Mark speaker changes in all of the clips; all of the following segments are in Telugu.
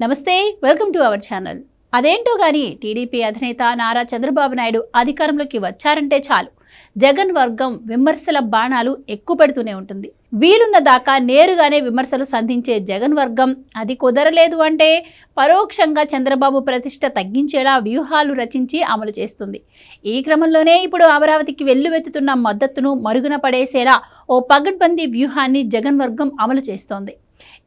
Speaker 1: నమస్తే వెల్కమ్ టు అవర్ ఛానల్. అదేంటో గాని టీడీపీ అధినేత నారా చంద్రబాబు నాయుడు అధికారంలోకి వచ్చారంటే చాలు. జగన్ వర్గం విమర్శల బాణాలు ఎక్కువ పెడుతూనే ఉంటుంది. వీలున్న దాకా నేరుగానే విమర్శలు సంధించే జగన్ వర్గం అది కుదరలేదు అంటే పరోక్షంగా చంద్రబాబు ప్రతిష్ట తగ్గించేలా వ్యూహాలు రచించి అమలు చేస్తుంది. ఈ క్రమంలోనే ఇప్పుడు అమరావతికి వెల్లువెత్తుతున్న మద్దతును మరుగున పడేసేలా ఓ పగడ్బందీ వ్యూహాన్ని జగన్ వర్గం అమలు చేస్తోంది.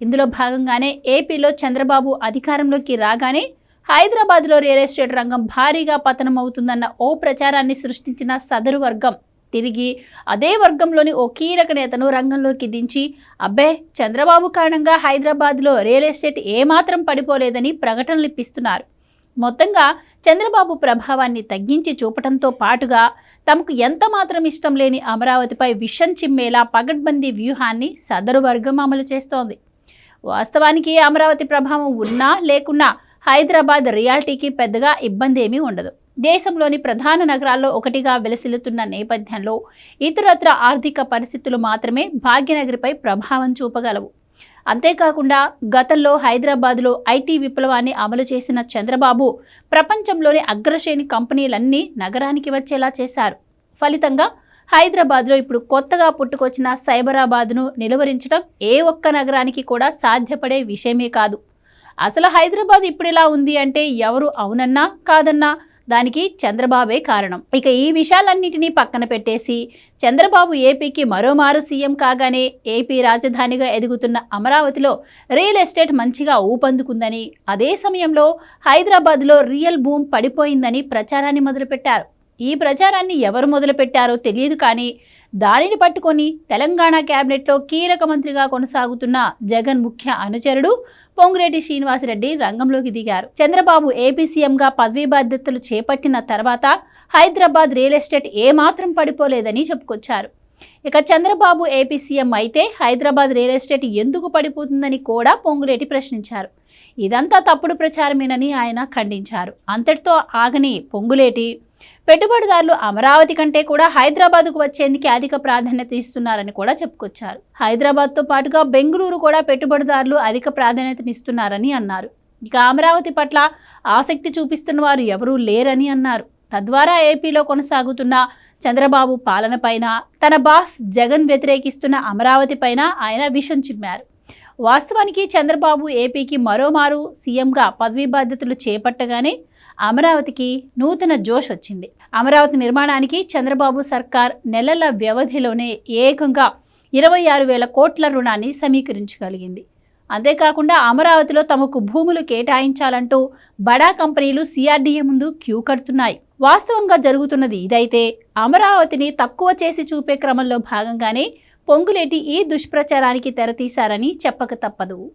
Speaker 1: ఇందులో భాగంగానే ఏపీలో చంద్రబాబు అధికారంలోకి రాగానే హైదరాబాద్లో రియల్ ఎస్టేట్ రంగం భారీగా పతనం అవుతుందన్న ఓ ప్రచారాన్ని సృష్టించిన సదరు వర్గం. తిరిగి అదే వర్గంలోని ఓ కీలక నేతను రంగంలోకి దించి అబ్బే చంద్రబాబు కారణంగా హైదరాబాద్లో రియల్ ఎస్టేట్ ఏమాత్రం పడిపోలేదని ప్రకటనలు ఇప్పిస్తున్నారు మొత్తంగా చంద్రబాబు ప్రభావాన్ని తగ్గించి చూపటంతో పాటుగా తమకు ఎంత మాత్రం ఇష్టం లేని అమరావతిపై విషం చిమ్మేలా పగడ్బందీ వ్యూహాన్ని సదరు వర్గం అమలు చేస్తోంది. వాస్తవానికి అమరావతి ప్రభావం ఉన్నా లేకున్నా హైదరాబాద్ రియాలిటీకి పెద్దగా ఇబ్బంది ఏమీ ఉండదు. దేశంలోని ప్రధాన నగరాల్లో ఒకటిగా వెలసిల్లుతున్న నేపథ్యంలో ఇతరత్ర ఆర్థిక పరిస్థితులు మాత్రమే భాగ్యనగరిపై ప్రభావం చూపగలవు. అంతేకాకుండా గతంలో హైదరాబాద్లో ఐటీ విప్లవాన్ని అమలు చేసిన చంద్రబాబు ప్రపంచంలోని అగ్రశ్రేణి కంపెనీలన్నీ నగరానికి వచ్చేలా చేశారు. ఫలితంగా హైదరాబాద్లో ఇప్పుడు కొత్తగా పుట్టుకొచ్చిన సైబరాబాద్ను నిలువరించడం ఏ ఒక్క నగరానికి కూడా సాధ్యపడే విషయమే కాదు. అసలు హైదరాబాద్ ఇప్పుడిలా ఉంది అంటే ఎవరు అవునన్నా కాదన్నా దానికి చంద్రబాబే కారణం. ఇక ఈ విషయాలన్నింటినీ పక్కన పెట్టేసి చంద్రబాబు ఏపీకి మరోమారు సీఎం కాగానే ఏపీ రాజధానిగా ఎదుగుతున్న అమరావతిలో రియల్ ఎస్టేట్ మంచిగా ఊపందుకుందని అదే సమయంలో హైదరాబాద్లో రియల్ బూమ్ పడిపోయిందని ప్రచారాన్ని మొదలుపెట్టారు. ఈ ప్రచారాన్ని ఎవరు మొదలుపెట్టారో తెలియదు కానీ దానిని పట్టుకొని తెలంగాణ కేబినెట్లో కీలక మంత్రిగా కొనసాగుతున్న జగన్ ముఖ్య అనుచరుడు పొంగులేటి శ్రీనివాసరెడ్డి రంగంలోకి దిగారు. చంద్రబాబు ఏపీ సీఎంగా పదవీ బాధ్యతలు చేపట్టిన తర్వాత హైదరాబాద్ రియల్ ఎస్టేట్ ఏమాత్రం పడిపోలేదని చెప్పుకొచ్చారు. ఇక చంద్రబాబు ఏపీ సీఎం అయితే హైదరాబాద్ రియల్ ఎస్టేట్ ఎందుకు పడిపోతుందని కూడా పొంగులేటి ప్రశ్నించారు. ఇదంతా తప్పుడు ప్రచారమేనని ఆయన ఖండించారు. అంతటితో ఆగని పొంగులేటి. పెట్టుబడిదారులు అమరావతి కంటే కూడా హైదరాబాద్కు వచ్చేందుకు అధిక ప్రాధాన్యత ఇస్తున్నారని కూడా చెప్పుకొచ్చారు. హైదరాబాద్తో పాటుగా బెంగళూరు కూడా పెట్టుబడిదారులు అధిక ప్రాధాన్యతనిస్తున్నారని అన్నారు. ఇక అమరావతి పట్ల ఆసక్తి చూపిస్తున్న వారు ఎవరూ లేరని అన్నారు. తద్వారా ఏపీలో కొనసాగుతున్న చంద్రబాబు పాలనపైన తన బాస్ జగన్ వ్యతిరేకిస్తున్న అమరావతి పైన ఆయన విషం చిమ్మారు. వాస్తవానికి చంద్రబాబు ఏపీకి మరోమారు సీఎంగా పదవీ బాధ్యతలు చేపట్టగానే అమరావతికి నూతన జోష్ వచ్చింది. అమరావతి నిర్మాణానికి చంద్రబాబు సర్కార్ నెలల వ్యవధిలోనే ఏకంగా ఇరవై ఆరు వేల కోట్ల రుణాన్ని సమీకరించగలిగింది. అంతేకాకుండా అమరావతిలో తమకు భూములు కేటాయించాలంటూ బడా కంపెనీలు సిఆర్డీఏ ముందు క్యూ కడుతున్నాయి. వాస్తవంగా జరుగుతున్నది ఇదైతే అమరావతిని తక్కువ చేసి చూపే క్రమంలో భాగంగానే పొంగులేటి ఈ దుష్ప్రచారానికి తెరతీశారని చెప్పక తప్పదు.